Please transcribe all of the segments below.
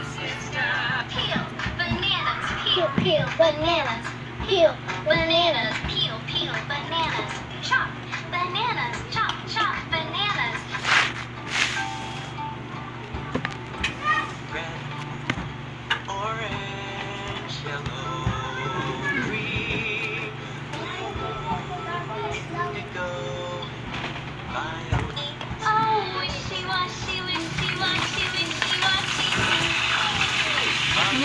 Peel bananas, peel, peel bananas, peel bananas, peel, peel bananas, chop bananas,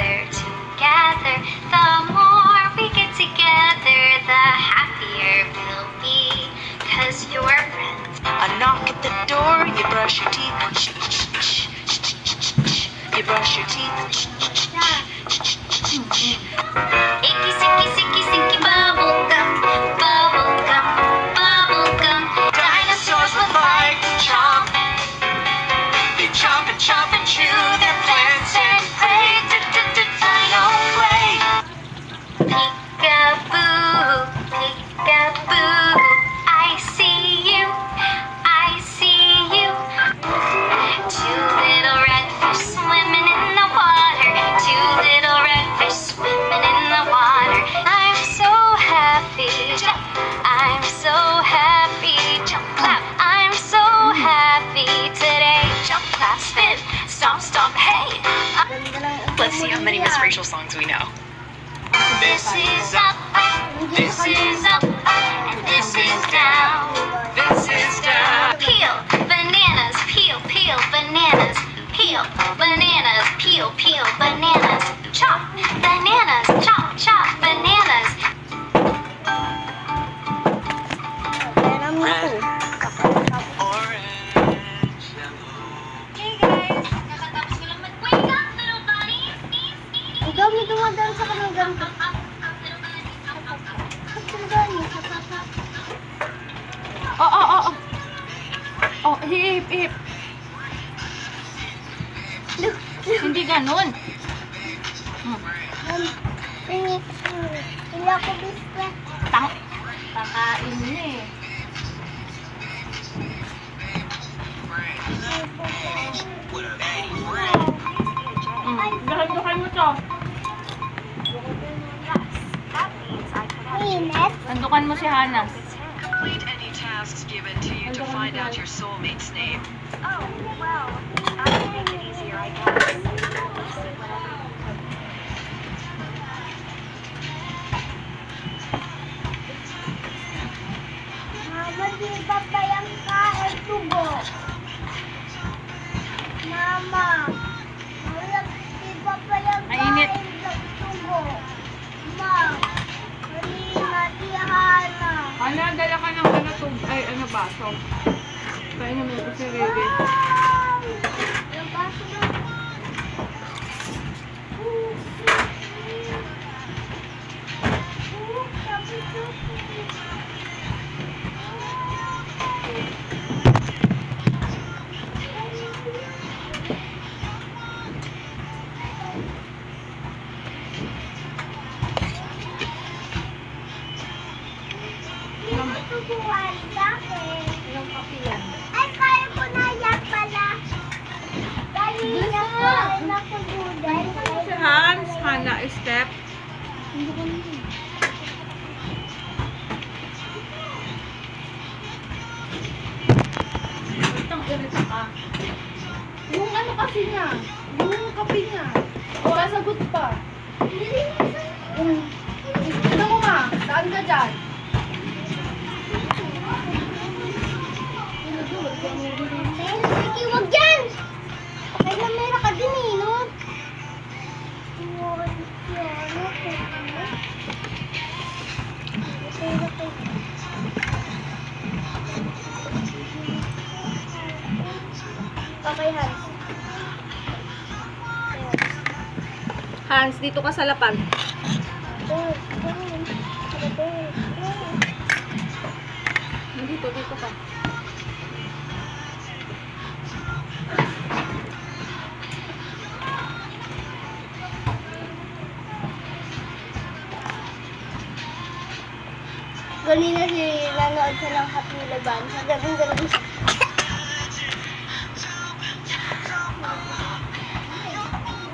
together, together. The more we get together, the happier we'll be. Cause you're friends. A knock at the door, you brush your teeth. You brush your teeth. Icky, sicky, sicky, sicky, songs we know. This is up, this is up, and this is down. This is down. Peel bananas, peel, peel bananas, peel bananas, peel, peel bananas, chop bananas, Oh, oh, oh, oh. Oh, hip, hip. Hindi ganun. Hindi. Hindi ako biskwit. Tang. Kakain niya eh. Mo si Hana. Complete any tasks given to you to find out your soulmate's name. Oh, well, that would make it easier, I guess. Let's see whatever. Mama, di ba pa yung kain tubo? Mama. Wala, di ba pa yung Mainit. kain ng tubo? Ma. Ala, dala ka ng ano to, ay ano baso. Kain naman ko si Rebe. Anong baso na? Thank you. Step. Itang irita ka. Ano kasi niya, yung kape niya. Sasagot Hans, dito ka sa. Ayan. Dito, dito ka. Kanina si nanood siya ng Happy Laban. Sa gabing gabi.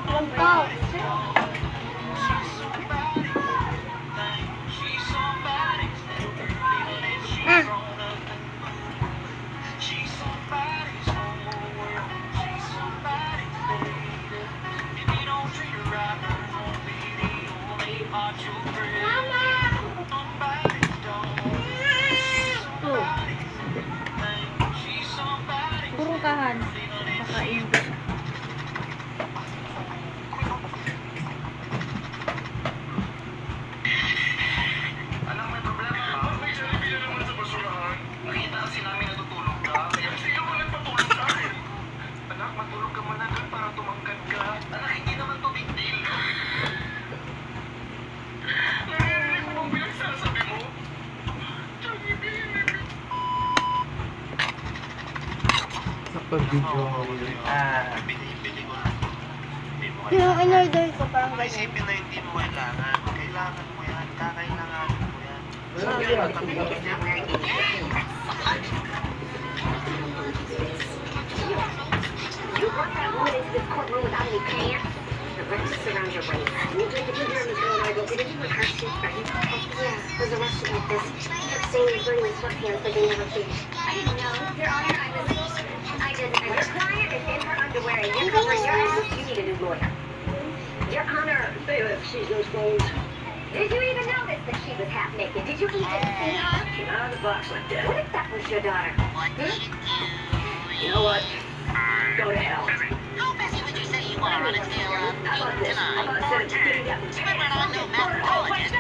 Lampaw. Ah. kahan. Kakain ko. Nakapag-video ako. Ah, binibili ko na. Hindi mo Yung in-order ko parang Kung ganyan. isipin na hindi mo kailangan, kailangan mo yan, kakailanganin mo yan. Wala, Sabi wala. mo, tabi mo niya. You brought that woman into this courtroom without any pants? Let's sit around your waist. You did the room girl I go, didn't you with her suit, right? Yeah, was arrested like this. She kept saying you're burning sweatpants, but they never finished. I didn't know. Your Honor, I was agent and your client is in her underwear you're covering your ass, you need a new lawyer. Your Honor, bailiff, she's no clothes. Did you even notice that she was half naked? Did you even see her? Get out of the box like that. What if that was your daughter? What did you do? You know what? Go to hell. How messy would you say you are on a scale of 8 to 9? 4 to 10. You